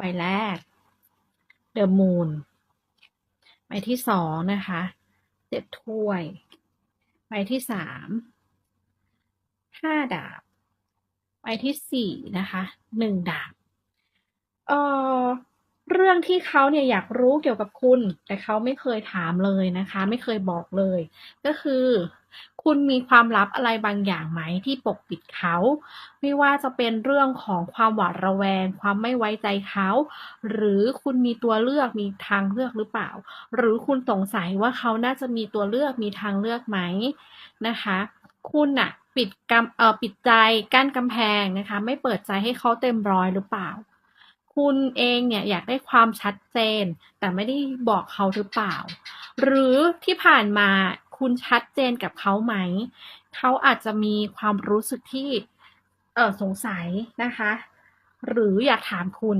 ใบแรก The Moon ใบที่สองนะคะเจ็ดถ้วย ใบที่สามห้าดาบ ใบที่สี่นะคะหนึ่งดาบ เอ่อ เรื่องที่เขาเนี่ยอยากรู้เกี่ยวกับคุณ แต่เขาไม่เคยถามเลยนะคะ ไม่เคยบอกเลย ก็คือ คุณมีความลับอะไรบางอย่างไหมที่ปกปิดเขา ไม่ว่าจะเป็นเรื่องของความหวาดระแวง ความไม่ไว้ใจเขา หรือคุณมีตัวเลือกมีทางเลือกหรือเปล่า หรือคุณสงสัยว่าเขาน่าจะมีตัวเลือกมีทางเลือกไหมนะคะ คุณน่ะ ปิดกำเอ่อปิดใจกั้นกำแพงนะคะ ไม่เปิดใจให้เขาเต็มร้อยหรือเปล่า คุณเองเนี่ยอยากได้ความชัดเจน แต่ไม่ได้บอกเขาหรือเปล่า หรือที่ผ่านมาคุณชัดเจนกับเขาไหม เขาอาจจะมีความรู้สึกที่เออสงสัยนะคะ หรืออยากถามคุณ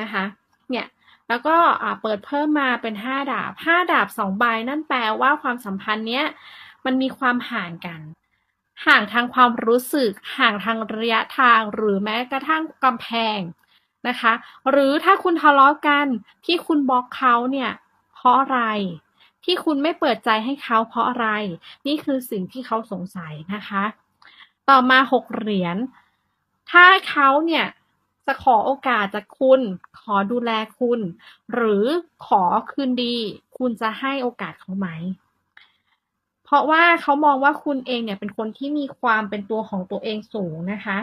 นะคะ เนี่ยแล้วก็เปิดเพิ่มมาเป็นห้าดาบห้าดาบสองใบนั่นแปลว่าความสัมพันธ์เนี้ยมันมีความห่างกัน ห่างทางความรู้สึก ห่างทางระยะทางหรือแม้กระทั่งกำแพง นะคะ หรือถ้าคุณทะเลาะกันที่คุณบล็อกเขาเนี่ยเพราะอะไร ที่คุณไม่เปิดใจให้เขาเพราะอะไร นี่คือสิ่งที่เขาสงสัยนะคะ ต่อมาหกเหรียญถ้าเขาเนี่ยจะขอโอกาสจากคุณ ขอดูแลคุณ หรือขอคืนดี คุณจะให้โอกาสเขาไหม เพราะว่าเขามองว่าคุณเองเนี่ยเป็นคนที่มีความเป็นตัวของตัวเองสูงนะคะ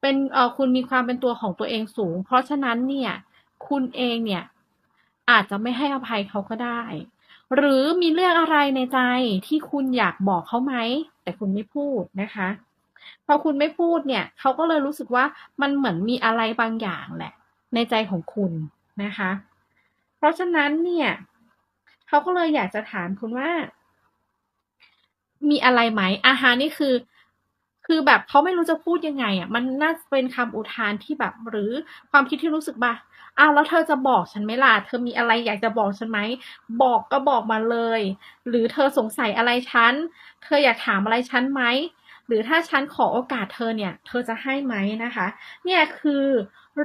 เป็นเออคุณมีความเป็นตัวของตัวเองสูง เพราะฉะนั้นเนี่ย คุณเองเนี่ย อาจจะไม่ให้อภัยเขาก็ได้ หรือมีเรื่องอะไรในใจที่คุณอยากบอกเขาไหม แต่คุณไม่พูดนะคะพอคุณไม่พูดเนี่ย เขาก็เลยรู้สึกว่ามันเหมือนมีอะไรบางอย่างแหละ ในใจของคุณนะคะ เพราะฉะนั้นเนี่ย เขาก็เลยอยากจะถามคุณว่า มีอะไรไหมอาหารนี่คือ คือแบบเขาไม่รู้จะพูดยังไงอะมันน่าเป็นคำอุทานที่แบบ หรือความคิดที่รู้สึกว่าอ้าวแล้วเธอจะบอกฉันไหมล่ะเธอมีอะไรอยากจะบอกฉันไหมบอกก็บอกมาเลย หรือเธอสงสัยอะไรฉันเธออยากถามอะไรฉันไหมหรือถ้าฉันขอโอกาสเธอเนี่ย เธอจะให้ไหมนะคะ เนี่ยคือ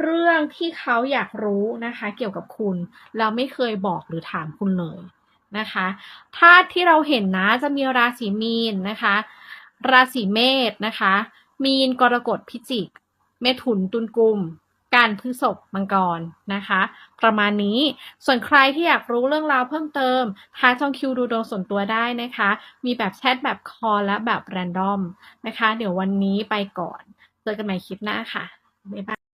เรื่องที่เขาอยากรู้นะคะ เกี่ยวกับคุณแล้วไม่เคยบอกหรือถามคุณเลยนะคะ ถ้าที่เราเห็นนะจะมีราศีมีนนะคะ ราศีเมษนะคะ มีนกรกฎพิจิก เมถุนตุลกุม การพฤษภมังกรนะคะ ประมาณนี้ส่วนใครที่อยากรู้เรื่องราวเพิ่มเติมท้าช่องคิวดูดวงส่วนตัวได้นะคะ มีแบบแชทแบบคอลและแบบแรนดอมนะคะ เดี๋ยววันนี้ไปก่อน เจอกันใหม่คลิปหน้าค่ะบ๊ายบาย